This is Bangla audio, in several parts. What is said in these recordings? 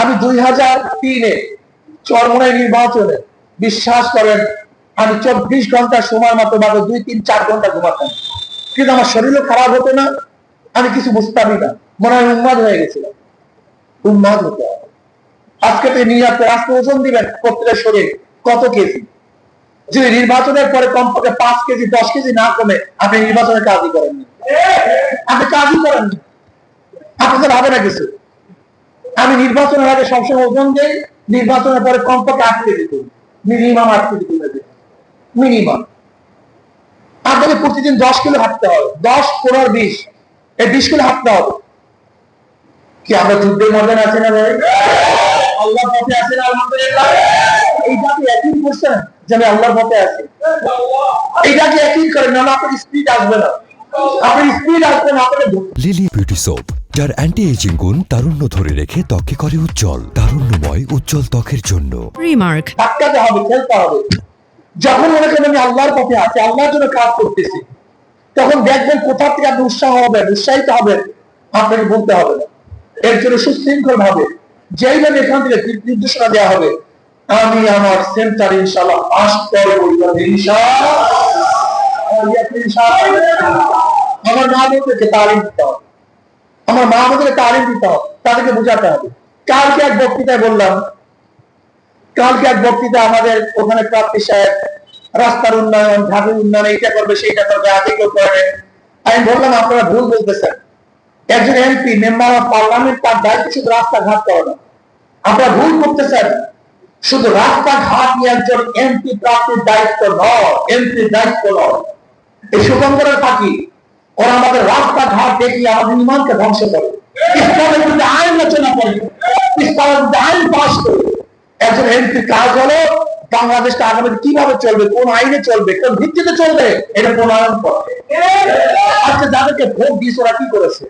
আমি দুই হাজার তিনে চরমনাই নির্বাচনে বিশ্বাস করেন, আমি চব্বিশ ঘণ্টা সময় মতো মাত্র দুই, তিন, চার ঘণ্টা ঘুমাতাম। কিন্তু আমার শরীরও খারাপ হতো না, আমি কিছু বুঝতামই না। মনে হয় উন্মাদ হয়ে গেছিলাম। উন্মাদ হতে আজকে তো নিয়ে আপনি আজকে ওজন দিবেন, প্রত্যেকের শরীর কত কেজি? যদি নির্বাচনের পরে কমপক্ষে পাঁচ কেজি, দশ কেজি না কমে, আপনি নির্বাচনে কাজই করেননি। আপনি কাজই করেননি। আপনি তো হবে না কিছু। আমি নির্বাচনের আগে সবসময় ওজন দেই, নির্বাচনের পরে কমপক্ষে আট কেজি করি মিনিমাম আট কেজি কমে দেয় মিনিমাম আপনাকে প্রতিদিন দশ কিলো হাঁটতে হবে। দশ, পনেরো, বিশ। এই বিশ কিলো হাঁটতে হবে। কি আমরা যুদ্ধের ময়দানে আছি না ভাই? পথে আছি না, আলহামদুলিল্লাহ। এইটা কি একই করছেন যে আমি আল্লাহর পথে আছি। এইটা কি একই করেন না আপনার স্পিড আসবে না। আপনার স্পিড আসবে না, আপনাকে লিলি বিউটি সোপ যার অ্যান্টি এজিং গুণ তারুণ্য ধরে রেখে ত্বকে করে উজ্জ্বল তারুণ্যময় উজ্জ্বল ত্বকের জন্য। Remark. ধাক্কাতে হবে খেলতে হবে। যখন মনে করেন আমি আল্লাহর পথে আছি আল্লাহর জন্য কাজ করতেছি তখন দেখবেন কোথা থেকে আপনি উৎসাহ হবেন উৎসাহিত হবেন আপনাকে বলতে হবে না। এর জন্য সুশৃঙ্খল ভাবে যেইভাবে এখান থেকে নির্দেশনা দেওয়া হবে আমি আমার সেন্টার ইনশাল্লাহ পাস করব আমার মা বোনদেরকে তালিম দিতে হবে। আমার মা বোনদেরকে তালিম দিতে হবে, তাদেরকে বোঝাতে হবে। কালকে এক বক্তৃতায় বললাম, কালকে এক বক্তৃতা আমাদের ওখানে প্রাপ্তি সাহেব রাস্তার উন্নয়ন ঢাকের উন্নয়ন, এইটা করবে, সেইটা করবে আগে কেউ করবে। আমি বললাম, আপনারা ভুল বলতেছেন। একজন এমপি মেম্বার অফ পার্লামেন্ট তার দায়িত্ব শুধু রাস্তাঘাট করে না। আপনারা ভুল করতেছেন। শুধু রাস্তাঘাট নিয়ে একজন এমপি প্রাপ্তির দায়িত্ব নয় এমপির দায়িত্ব নয়। এই সুগন্ধরের পাখি ওরা আমাদের রাস্তাঘাট দেখিয়ে আমাদের ইমানকে ধ্বংস করে। ইসলামের বিরুদ্ধে আইন রচনা করে। ইসলামের বিরুদ্ধে আইন পাস করে। একজন এমপির কাজ হলো, বাংলাদেশটা আগামী কীভাবে চলবে, কোন আইনে চলবে, কোন ভিত্তিতে চলবে, এটা প্রণয়ন যাদেরকে ভোট দিয়েছে, ওরা কি করেছে?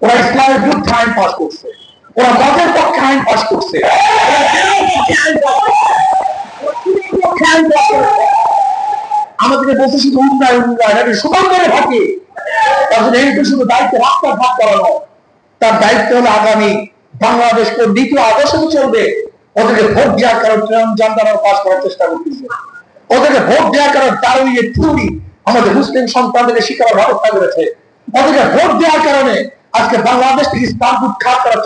ওরা ইসলামের বিরুদ্ধে আইন করছে। ওরা মদের পক্ষে আইন পাস করছে। আমাদেরকে বলছে শুধু উন্নয়ন উন্নয়ন শুধু দায়িত্ব করানো তার দায়িত্ব হলো আগামী বাংলাদেশ দ্বিতীয় আদর্শে চলবে, ওদেরকে ভোট দেওয়ার কারণ পাস করার চেষ্টা করতেছে। ওদেরকে ভোট দেওয়ার কারণ আমাদের মুসলিম সন্তানদের শিক্ষার ব্যবস্থা করেছে। ওদেরকে ভোট দেওয়ার কারণে আজকে বাংলাদেশ থেকে করার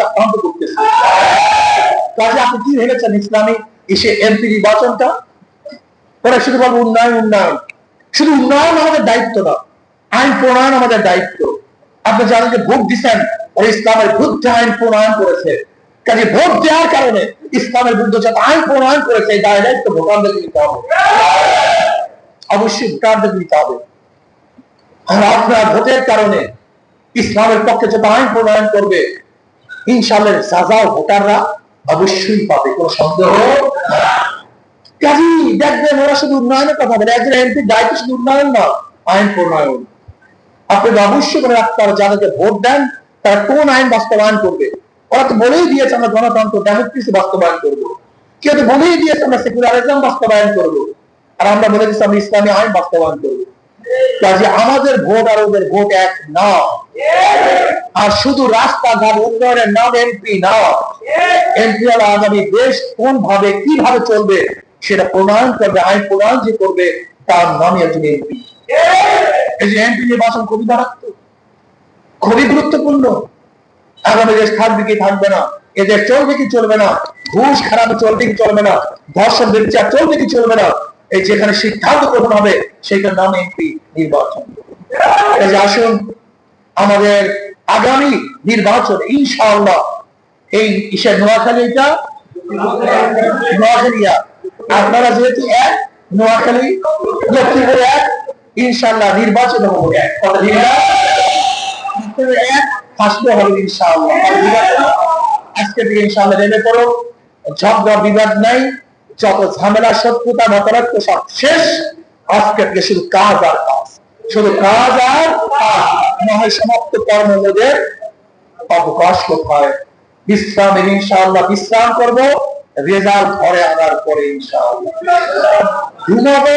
করতেছে। কাজে আপনি কি ভেবেছেন ইসলামী এসে এমপি নির্বাচনটা? ওরা শুধু বলব উন্নয়ন উন্নয়ন। শুধু উন্নয়ন আমাদের দায়িত্ব না আইন প্রণয়ন আমাদের দায়িত্ব। আপনি জানেন যে ভোট দিচ্ছেন ওরা ইসলামের বিরুদ্ধে আইন প্রণয়ন করেছে। কাজে ভোট দেওয়ার কারণে ইসলামের বিরুদ্ধে যত আইন প্রণয়ন করেছে, এই দায় দায়িত্ব ভোটারদের নিতে হবে। অবশ্যই ভোটারদের নিতে হবে। আর আপনার ভোটের কারণে ইসলামের পক্ষে যত আইন প্রণয়ন করবে ইনশাল্লাহ সাজাও ভোটাররা অবশ্যই পাবে, কোনো সন্দেহ কাজী দেখবেন ওরা শুধু উন্নয়নের কথা বলে, একজন এমপির দায়িত্ব শুধু উন্নয়ন না আইন প্রণয়ন। আপনাকে অবশ্যই করে রাখতে হবে যাদেরকে ভোট দেন, তারা কোন আইন বাস্তবায়ন করবে? ওরা তো বলেই দিয়েছে, আমরা গণতন্ত্র ডেমোক্রেসি বাস্তবায়ন করব। কেউ তো বলেই দিয়েছে, আমরা সেকুলারিজম বাস্তবায়ন করব। আর আমরা বলে দিচ্ছি আমরা ইসলামী আইন বাস্তবায়ন করব। কাজে আমাদের ভোট আর ওদের ভোট এক না। আর শুধু রাস্তাঘাট উন্নয়নের নাম এমপি না। এমপি হলো আগামী দেশ কোন ভাবে কীভাবে চলবে, সেটা প্রণয়ন করবে, আইন প্রণয়ন যে করবে, তার নামই একজন এমপি এই যে এমপি নির্বাচন খুবই মারাত্মক খুবই গুরুত্বপূর্ণ। আগামী দেশ থাকবে কি থাকবে না এদের চলবে কি চলবে না, ঘুষ খারাপ চলবে কি চলবে না ধর্ষণ বিচার চলবে কি চলবে না, এই যেখানে সিদ্ধান্ত গ্রহণ হবে সেইটার নাম এমপি নির্বাচন। আসুন, আমাদের আগামী নির্বাচন, ইনশাআল্লাহ। এই ইসের নোয়াখালী নোয়াখালিয়া। আপনারা যেহেতু এক, নোয়াখালী লক্ষ্মীপুর এক ইনশাআল্লাহ নির্বাচন হবে অবকাশ বিশ্রামে ইনশাআল্লাহ বিশ্রাম করব। রেজাল্ট ঘরে আনার পরে ইনশাআল্লাহ। ঘুমাবো।